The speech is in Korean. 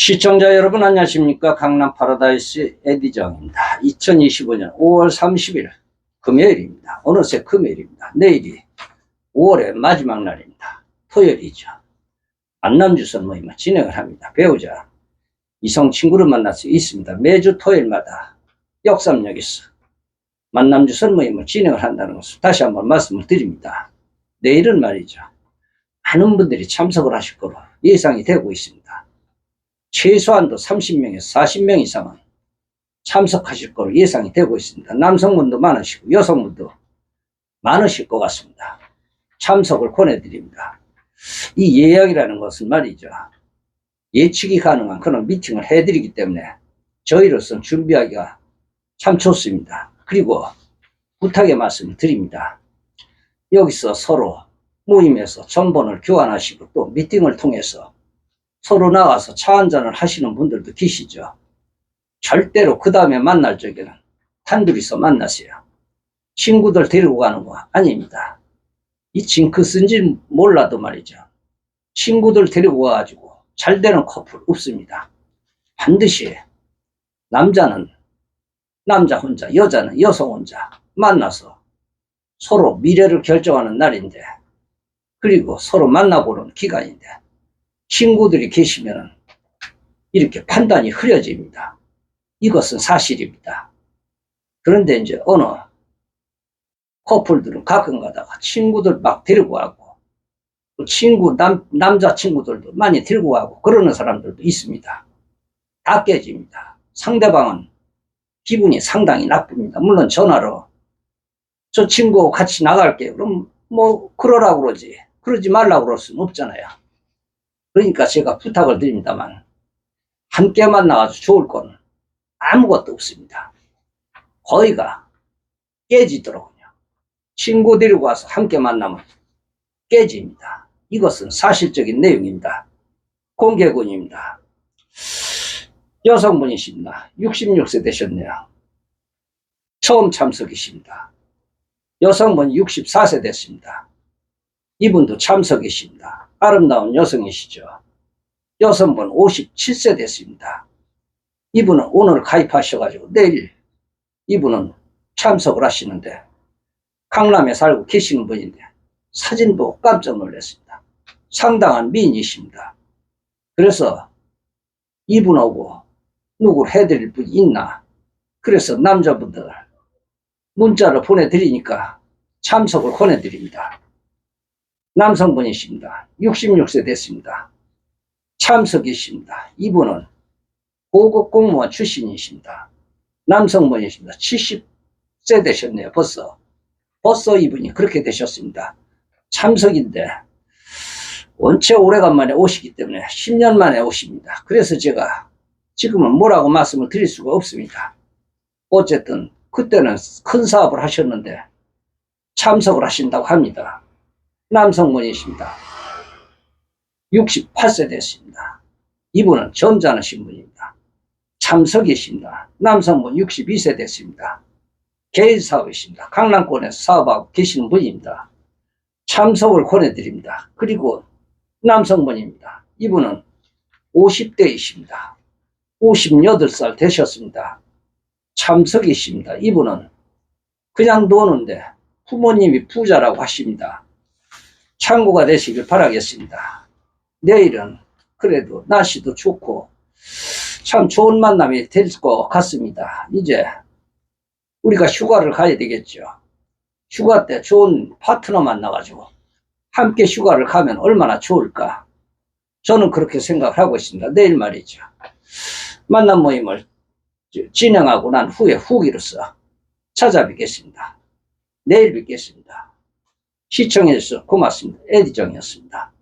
시청자 여러분 안녕하십니까 강남 파라다이스 에디정입니다. 2025년 5월 30일 금요일입니다. 어느새 금요일입니다. 내일이 5월의 마지막 날입니다. 토요일이죠. 만남주선 모임을 진행을 합니다. 배우자 이성 친구를 만날 수 있습니다. 매주 토요일마다 역삼역에서 만남주선 모임을 진행을 한다는 것을 다시 한번 말씀을 드립니다. 내일은 말이죠. 많은 분들이 참석을 하실 거로 예상이 되고 있습니다. 최소한도 30명에서 40명 이상은 참석하실 거로 예상이 되고 있습니다. 남성분도 많으시고 여성분도 많으실 것 같습니다. 참석을 권해드립니다. 이 예약이라는 것은 말이죠. 예측이 가능한 그런 미팅을 해드리기 때문에 저희로서는 준비하기가 참 좋습니다. 그리고 부탁의 말씀을 드립니다. 여기서 서로 모임에서 정보를 교환하시고 또 미팅을 통해서 서로 나가서 차 한잔을 하시는 분들도 계시죠. 절대로 그 다음에 만날 적에는 단둘이서 만나세요. 친구들 데리고 가는 거 아닙니다. 이 징크스인지 몰라도 말이죠. 친구들 데리고 가가지고 잘 되는 커플 없습니다. 반드시 남자는 남자 혼자, 여자는 여성 혼자 만나서 서로 미래를 결정하는 날인데 그리고 서로 만나보는 기간인데 친구들이 계시면 이렇게 판단이 흐려집니다. 이것은 사실입니다. 그런데 이제 어느 커플들은 가끔 가다가 친구들 막 데리고 가고 또 친구 남 남자 친구들도 많이 데리고 가고 그러는 사람들도 있습니다. 다 깨집니다. 상대방은 기분이 상당히 나쁩니다. 물론 전화로 저 친구하고 같이 나갈게요. 그럼 뭐 그러라고 그러지. 그러지 말라고 그럴 수는 없잖아요. 그러니까 제가 부탁을 드립니다만 함께 만나가지고 좋을 건 아무것도 없습니다. 거의가 깨지더라고요. 친구 데리고 와서 함께 만나면 깨집니다. 이것은 사실적인 내용입니다. 공개군입니다. 여성분이십니다. 66세 되셨네요. 처음 참석이십니다. 여성분 64세 됐습니다. 이분도 참석이십니다. 아름다운 여성이시죠. 여성분 57세 됐습니다. 이분은 오늘 가입하셔가지고 내일 이분은 참석을 하시는데 강남에 살고 계시는 분인데 사진 보고 깜짝 놀랐습니다. 상당한 미인이십니다. 그래서 이분하고 누구를 해드릴 분이 있나? 그래서 남자분들 문자를 보내드리니까 참석을 권해드립니다. 남성분이십니다. 66세 됐습니다. 참석이십니다. 이분은 고급 공무원 출신이십니다. 남성분이십니다. 70세 되셨네요. 벌써. 벌써 이분이 그렇게 되셨습니다. 참석인데 원체 오래간만에 오시기 때문에 10년 만에 오십니다. 그래서 제가 지금은 뭐라고 말씀을 드릴 수가 없습니다. 어쨌든 그때는 큰 사업을 하셨는데 참석을 하신다고 합니다. 남성분이십니다. 68세 됐습니다. 이분은 점잖은 신분입니다. 참석이십니다. 남성분 62세 됐습니다. 개인 사업이십니다. 강남권에서 사업하고 계시는 분입니다. 참석을 권해드립니다. 그리고 남성분입니다. 이분은 50대이십니다. 58살 되셨습니다. 참석이십니다. 이분은 그냥 노는데 부모님이 부자라고 하십니다. 참고가 되시길 바라겠습니다. 내일은 그래도 날씨도 좋고 참 좋은 만남이 될 것 같습니다. 이제 우리가 휴가를 가야 되겠죠. 휴가 때 좋은 파트너 만나가지고 함께 휴가를 가면 얼마나 좋을까. 저는 그렇게 생각을 하고 있습니다. 내일 말이죠. 만남 모임을 진행하고 난 후에 후기로서 찾아뵙겠습니다. 내일 뵙겠습니다. 시청해주셔서 고맙습니다. 에디정이었습니다.